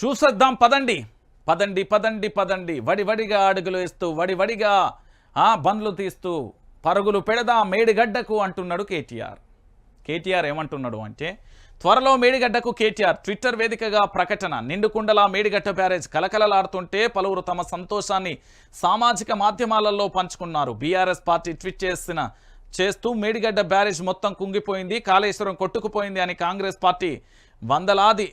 చూసేద్దాం పదండి. పదండి పదండి పదండి. వడివడిగా అడుగులు వేస్తూ వడివడిగా ఆ బండ్లు తీస్తూ పరుగులు పెడదాం మేడిగడ్డకు అంటున్నాడు కేటీఆర్. కేటీఆర్ ఏమంటున్నాడు అంటే త్వరలో మేడిగడ్డకు కేటీఆర్ ట్విట్టర్ వేదికగా ప్రకటన. నిండుకుండలా మేడిగడ్డ బ్యారేజ్ కలకలలాడుతుంటే పలువురు తమ సంతోషాన్ని సామాజిక మాధ్యమాలలో పంచుకున్నారు. బీఆర్ఎస్ పార్టీ ట్వీట్ చేసిన చేస్తూ మేడిగడ్డ బ్యారేజ్ మొత్తం కుంగిపోయింది కాళేశ్వరం కొట్టుకుపోయింది అని కాంగ్రెస్ పార్టీ వందలాది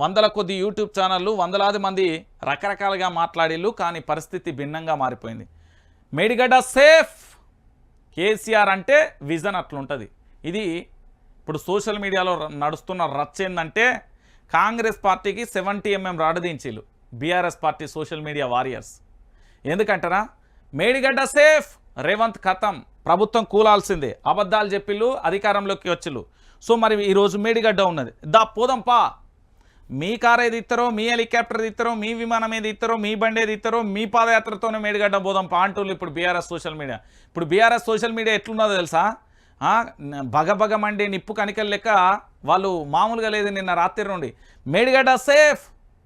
వందల కొద్ది యూట్యూబ్ ఛానళ్ళు వందలాది మంది రకరకాలుగా మాట్లాడిళ్ళు కానీ పరిస్థితి భిన్నంగా మారిపోయింది. మేడిగడ్డ సేఫ్ కేసీఆర్ అంటే విజన్ అట్లుంటుంది. ఇది ఇప్పుడు సోషల్ మీడియాలో నడుస్తున్న రచ్చ ఏంటంటే కాంగ్రెస్ పార్టీకి seventy MM రాడదీంచిలు BRS party social media warriors. ఎందుకంటారా? Medigadda safe Revanth ఖతం ప్రభుత్వం కూలాల్సిందే. అబద్ధాలు చెప్పిళ్ళు అధికారంలోకి వచ్చిళ్ళు. సో మరి ఈరోజు మేడిగడ్డ ఉన్నది. దా పోదంపా మీ కార్ ఏది ఇస్తారో మీ హెలికాప్టర్ ఇస్తారో మీ విమానం ఏది ఇస్తారో మీ బండి ఏది ఇస్తారో మీ పాదయాత్రతోనే మేడిగడ్డ పోదాం పాంటూర్లు ఇప్పుడు బీఆర్ఎస్ సోషల్ మీడియా. ఇప్పుడు బీఆర్ఎస్ సోషల్ మీడియా ఎట్లున్నదో తెలుసా? ఆ, నిప్పు కనికలు లెక్క వాళ్ళు మామూలుగా లేదు నిన్న రాత్రి నుండి. మేడిగడ్డ సేఫ్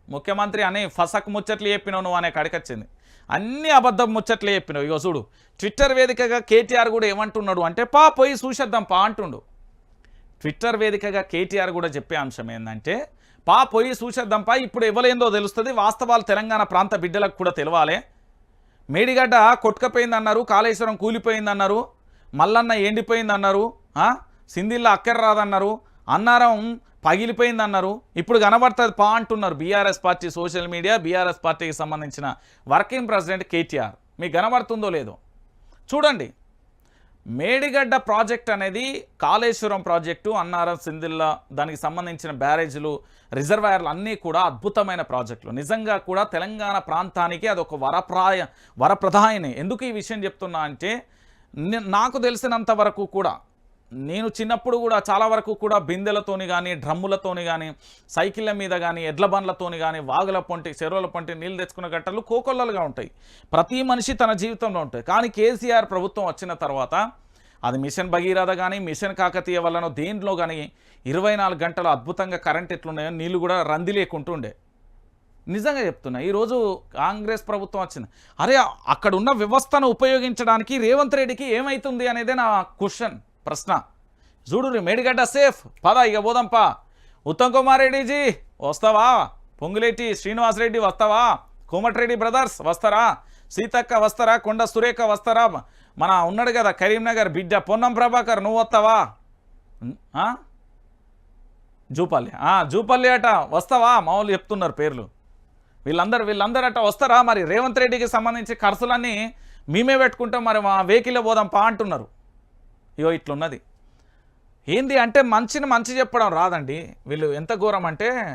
ముఖ్యమంత్రి అని ఫసక్ ముచ్చట్లు చెప్పినావు నువ్వు అనే కడికొచ్చింది అన్ని అబద్ధం ముచ్చట్లు చెప్పినావు. ఇగో చూడు ట్విట్టర్ వేదికగా కేటీఆర్ కూడా ఏమంటున్నాడు అంటే పా పోయి చూసేద్దాం పా అంటుండు. ట్విట్టర్ వేదికగా కేటీఆర్ కూడా చెప్పే అంశం ఏంటంటే పా పోయి చూసేద్దాంపా ఇప్పుడు ఇవ్వలేందో తెలుస్తుంది. వాస్తవాలు తెలంగాణ ప్రాంత బిడ్డలకు కూడా తెలవాలి. మేడిగడ్డ కొట్టుకపోయిందన్నారు కాళేశ్వరం కూలిపోయిందన్నారు మల్లన్న ఎండిపోయిందన్నారు సింధిల్ల అక్కర రాదన్నారు అన్నారం పగిలిపోయిందన్నారు. ఇప్పుడు కనబడుతుంది పా అంటున్నారు BRS party social media BRS పార్టీకి సంబంధించిన వర్కింగ్ ప్రెసిడెంట్ కేటీఆర్. మీకు కనబడుతుందో లేదో. చూడండి. మేడిగడ్డ ప్రాజెక్ట్ అనేది కాళేశ్వరం ప్రాజెక్టు అన్నారం సింధిల్ల దానికి సంబంధించిన బ్యారేజీలు రిజర్వాయర్లు అన్నీ కూడా అద్భుతమైన ప్రాజెక్టులు. నిజంగా కూడా తెలంగాణ ప్రాంతానికి అదొక వరప్రాయ వరప్రధాయనే ఎందుకు ఈ విషయం చెప్తున్నా అంటే నాకు తెలిసినంత వరకు కూడా నేను చిన్నప్పుడు కూడా చాలా వరకు కూడా బిందెలతోని కానీ డ్రమ్ములతోని కానీ సైకిళ్ళ మీద కానీ ఎడ్ల బండ్లతోని కానీ వాగుల పొంటి చెరువుల పొంటి నీళ్ళు తెచ్చుకున్న గట్టలు కోకొల్లలుగా ఉంటాయి. ప్రతి మనిషి తన జీవితంలో ఉంటాయి. కానీ కేసీఆర్ ప్రభుత్వం వచ్చిన తర్వాత అది మిషన్ భగీరథ కానీ మిషన్ కాకతీయ వల్లనో దేంట్లో కానీ ఇరవై నాలుగు గంటలు అద్భుతంగా కరెంట్ ఎట్లున్నాయో నీళ్ళు కూడా రంది లేకుంటుండే నిజంగా చెప్తున్నా ఈరోజు కాంగ్రెస్ ప్రభుత్వం వచ్చింది. అరే అక్కడున్న వ్యవస్థను ఉపయోగించడానికి రేవంత్ రెడ్డికి ఏమవుతుంది అనేదే నా క్వశ్చన్. ప్రశ్న. చూడు మేడిగడ్డ సేఫ్. పద ఇక పోదంపా. ఉత్తమ్ కుమార్ రెడ్డిజీ వస్తావా? పొంగులేటి శ్రీనివాసరెడ్డి వస్తావా? కోమటిరెడ్డి బ్రదర్స్ వస్తారా? సీతక్క వస్తారా? కొండ సురేఖ వస్తారా? మన ఉన్నాడు కదా కరీంనగర్ బిడ్డ పొన్నం ప్రభాకర్ నువ్వు వస్తావా? జూపల్లి. జూపల్లి అట వస్తావా? మామూలు చెప్తున్నారు పేర్లు. వీళ్ళందరూ వీళ్ళందరూ అట వస్తారా? మరి రేవంత్ రెడ్డికి సంబంధించి ఖర్చులన్నీ మేమే పెట్టుకుంటాం. మరి మా వెహికల్ పోదాం పా అంటున్నారు. ఇగో ఇట్లున్నది. ఏంది అంటే మంచిని మంచి చెప్పడం రాదండి. వీళ్ళు ఎంత ఘోరం అంటే